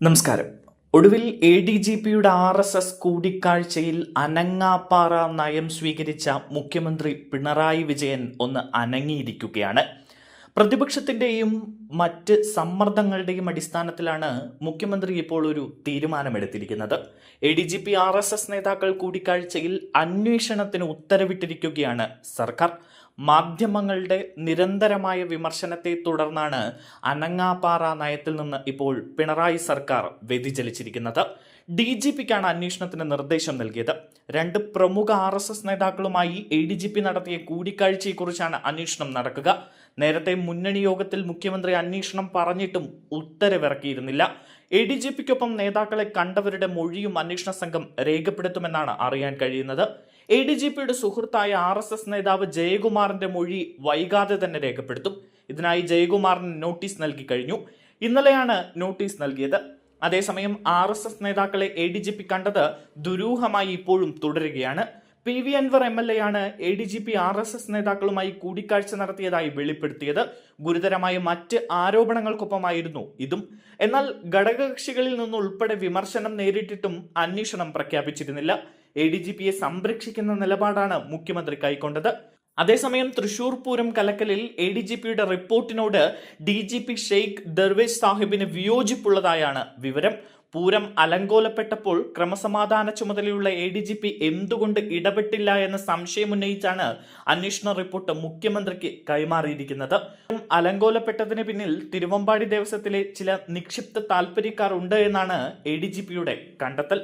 നമസ്കാരം. ഒടുവിൽ A D G പിയുടെ ആർ എസ് എസ് കൂടിക്കാഴ്ചയിൽ അനങ്ങാപ്പാറ നയം സ്വീകരിച്ച മുഖ്യമന്ത്രി പിണറായി വിജയൻ ഒന്ന് അനങ്ങിയിരിക്കുകയാണ്. പ്രതിപക്ഷത്തിന്റെയും മറ്റ് സമ്മർദ്ദങ്ങളുടെയും അടിസ്ഥാനത്തിലാണ് മുഖ്യമന്ത്രി ഇപ്പോൾ ഒരു തീരുമാനമെടുത്തിരിക്കുന്നത്. A D G P R S S നേതാക്കൾ കൂടിക്കാഴ്ചയിൽ അന്വേഷണത്തിന് ഉത്തരവിട്ടിരിക്കുകയാണ് സർക്കാർ. മാധ്യമങ്ങളുടെ നിരന്തരമായ വിമർശനത്തെ തുടർന്നാണ് അനങ്ങാപ്പാറ നയത്തിൽ നിന്ന് ഇപ്പോൾ പിണറായി സർക്കാർ വ്യതിചലിച്ചിരിക്കുന്നത്. ഡി ജി പിക്കാണ് അന്വേഷണത്തിന് നിർദ്ദേശം നൽകിയത്. രണ്ട് പ്രമുഖ ആർ എസ് എസ് നേതാക്കളുമായി എ ഡി ജി പി നടത്തിയ കൂടിക്കാഴ്ചയെക്കുറിച്ചാണ് അന്വേഷണം നടക്കുക. നേരത്തെ മുന്നണി യോഗത്തിൽ മുഖ്യമന്ത്രി അന്വേഷണം പറഞ്ഞിട്ടും ഉത്തരവിറക്കിയിരുന്നില്ല. എ ഡി ജി പിക്കൊപ്പം നേതാക്കളെ കണ്ടവരുടെ മൊഴിയും അന്വേഷണ സംഘം രേഖപ്പെടുത്തുമെന്നാണ് അറിയാൻ കഴിയുന്നത്. എ ഡി ജി പിയുടെ സുഹൃത്തായ ആർ എസ് എസ് നേതാവ് ജയകുമാറിന്റെ മൊഴി വൈകാതെ തന്നെ രേഖപ്പെടുത്തും. ഇതിനായി ജയകുമാറിന് നോട്ടീസ് നൽകി കഴിഞ്ഞു. ഇന്നലെയാണ് നോട്ടീസ് നൽകിയത്. അതേസമയം ആർ എസ് എസ് നേതാക്കളെ എ ഡി ജി പി കണ്ടത് ദുരൂഹമായി ഇപ്പോഴും തുടരുകയാണ്. P V Anvar M L A ആണ് A D G P R S S നേതാക്കളുമായി കൂടിക്കാഴ്ച നടത്തിയതായി വെളിപ്പെടുത്തിയത്. ഗുരുതരമായ മറ്റ് ആരോപണങ്ങൾക്കൊപ്പമായിരുന്നു ഇതും. എന്നാൽ ഘടകകക്ഷികളിൽ നിന്നുൾപ്പെടെ വിമർശനം നേരിട്ടിട്ടും അന്വേഷണം പ്രഖ്യാപിച്ചിരുന്നില്ല. എ ഡി ജി പിയെ സംരക്ഷിക്കുന്ന നിലപാടാണ് മുഖ്യമന്ത്രി കൈക്കൊണ്ടത്. അതേസമയം തൃശൂർ പൂരം കലക്കലിൽ എ ഡി ജി പിയുടെ റിപ്പോർട്ടിനോട് D G P Sheikh Darvesh സാഹിബിന് വിയോജിപ്പുള്ളതായാണ് വിവരം. പൂരം അലങ്കോലപ്പെട്ടപ്പോൾ ക്രമസമാധാന ചുമതലയുള്ള എ ഡി ജി പി എന്തുകൊണ്ട് ഇടപെട്ടില്ല എന്ന സംശയമുന്നയിച്ചാണ് അന്വേഷണ റിപ്പോർട്ട് മുഖ്യമന്ത്രിക്ക് കൈമാറിയിരിക്കുന്നത്. അലങ്കോലപ്പെട്ടതിന് പിന്നിൽ തിരുവമ്പാടി ദേവസ്വത്തിലെ ചില നിക്ഷിപ്ത താൽപ്പര്യക്കാർ ഉണ്ട് എന്നാണ് എ ഡി ജി പിയുടെ കണ്ടെത്തൽ.